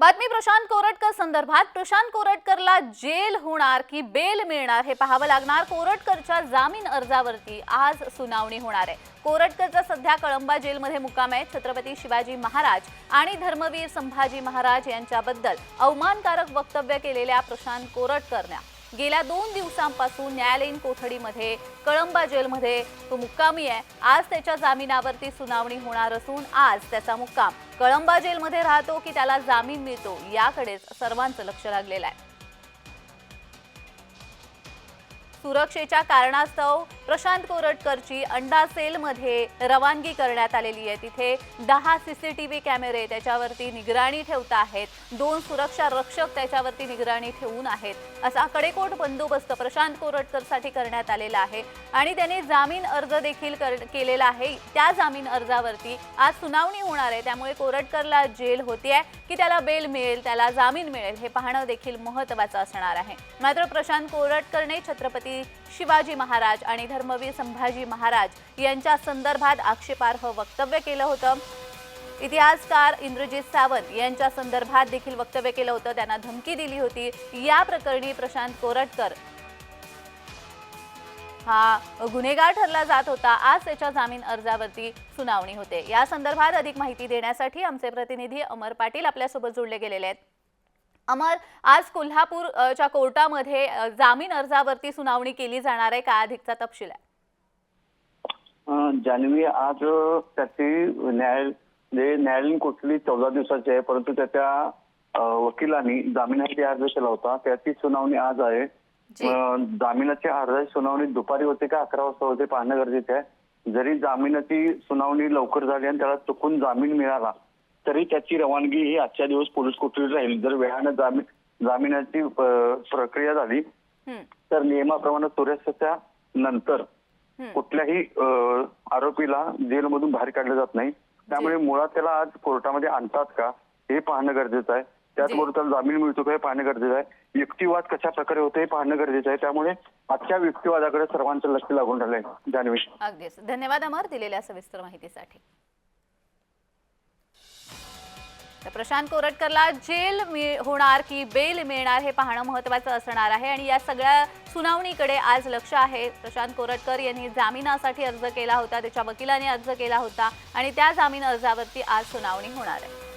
बातमी प्रशांत कोरटकर संदर्भात. प्रशांत कोरटकरला जेल होणार की बेल मिळणार हे पाहावं लागणार. कोरटकरच्या जामीन अर्जावरती आज सुनावणी होणार आहे. कोरटकरचा सध्या कळंबा जेलमध्ये मुक्काम आहे छत्रपती शिवाजी महाराज आणि धर्मवीर संभाजी महाराज यांच्याबद्दल अवमानकारक वक्तव्य केलेल्या प्रशांत कोरटकरने. गेल्या दोन दिवसांपासून न्यायालयीन कोठडीमध्ये कळंबा जेलमध्ये तो मुक्कामी आहे. आज त्याच्या जामिनावरती सुनावणी होणार असून आज त्याचा मुक्काम. कळंबा जेलमध्ये राहतो की त्याला जामीन मिळतो याकडेच सर्वांचं लक्ष लागलेलं आहे. सुरक्षेच्या कारणास्तव प्रशांत कोरटकरची अंडा सेलमध्ये रवानगी करण्यात आलेली आहे. तिथे दहा सीसीटीव्ही कॅमेरे त्याच्यावरती निगराणी ठेवत आहेत. दोन सुरक्षा रक्षक त्याच्यावरती निगराणी ठेवून आहेत. असा कडेकोट बंदोबस्त प्रशांत कोरटकरसाठी करण्यात आलेला आहे. आणि त्याने जामीन अर्ज देखील कर- केलेला आहे. त्या जामीन अर्जावरती आज सुनावणी होणार आहे. त्यामुळे कोरटकरला जेल होतीये. की त्याला बेल मिळेल त्याला जामीन मिळेल हे पाहणं देखील महत्त्वाचं असणार आहे. मात्र प्रशांत कोरटकरने छत्रपती शिवाजी महाराज आणि धर्मवीर संभाजी महाराज यांच्या संदर्भात आक्षेपार्ह वक्तव्य केलं होतं. इतिहासकार इंद्रजित सावंत यांच्या संदर्भात देखील वक्तव्य केलं होतं. त्यांना धमकी दिली होती. या प्रकरणी प्रशांत कोरटकर हा गुन्हेगार ठरला जात होता. आज त्याच्या जामीन अर्जावरती सुनावणी होते. या संदर्भात अधिक माहिती देण्यासाठी आमचे प्रतिनिधी अमर पाटील आपल्यासोबत जोडले गेलेले आहेत. अमर आज कोल्हापूर अ, च्या कोर्टामध्ये जामीन अर्जावरती सुनावणी केली जाणार आहे. काय अधिकचा तपशील आहे? अं, जान्हवी आज त्याची न्याय म्हणजे न्यायालयीन कोठडी चौदा दिवसाची आहे परंतु त्याच्या वकिलांनी जामिनासाठी अर्ज केला होता. त्याची सुनावणी आज आहे. जी. अं, जामिनाच्या अर्जाची सुनावणी दुपारी होते का अकरा वाजता होते पाहणं गरजेचं आहे. जरी जामिनाची सुनावणी लवकर झाली आणि त्याला चुकून जामीन मिळाला तरी त्याची रवानगी ही आजच्या दिवस पोलीस कोठडीत राहील. जर वेळानं जामीन जामिनाची प्रक्रिया झाली तर नियमाप्रमाणे सूर्यास्ताच्या नंतर. कुठल्याही आरोपीला जेलमधून बाहेर काढलं जात नाही. त्यामुळे मुळात त्याला आज कोर्टामध्ये आणतात का हे पाहणं गरजेचं आहे. त्याचबरोबर त्याला जामीन मिळतो का हे पाहणं गरजेचं आहे. युक्तिवाद कशा प्रकारे होते हे पाहणं गरजेचं आहे. त्यामुळे आजच्या युक्तिवादाकडे सर्वांचं लक्ष लागून राहिलंय. जान्हवी. अगदीच. धन्यवाद अमर दिलेल्या सविस्तर माहितीसाठी. तर प्रशांत कोरटकरला जेल मिळ- होणार की बेल मिळणार हे पाहणं महत्त्वाचं असणार आहे. आणि या सगळ्या सुनावणीकडे आज लक्ष आहे. प्रशांत कोरटकर यांनी जामिनासाठी अर्ज केला होता. त्याच्या वकिलाने अर्ज केला होता. आणि त्या जामीन अर्जावरती आज सुनावणी होणार आहे.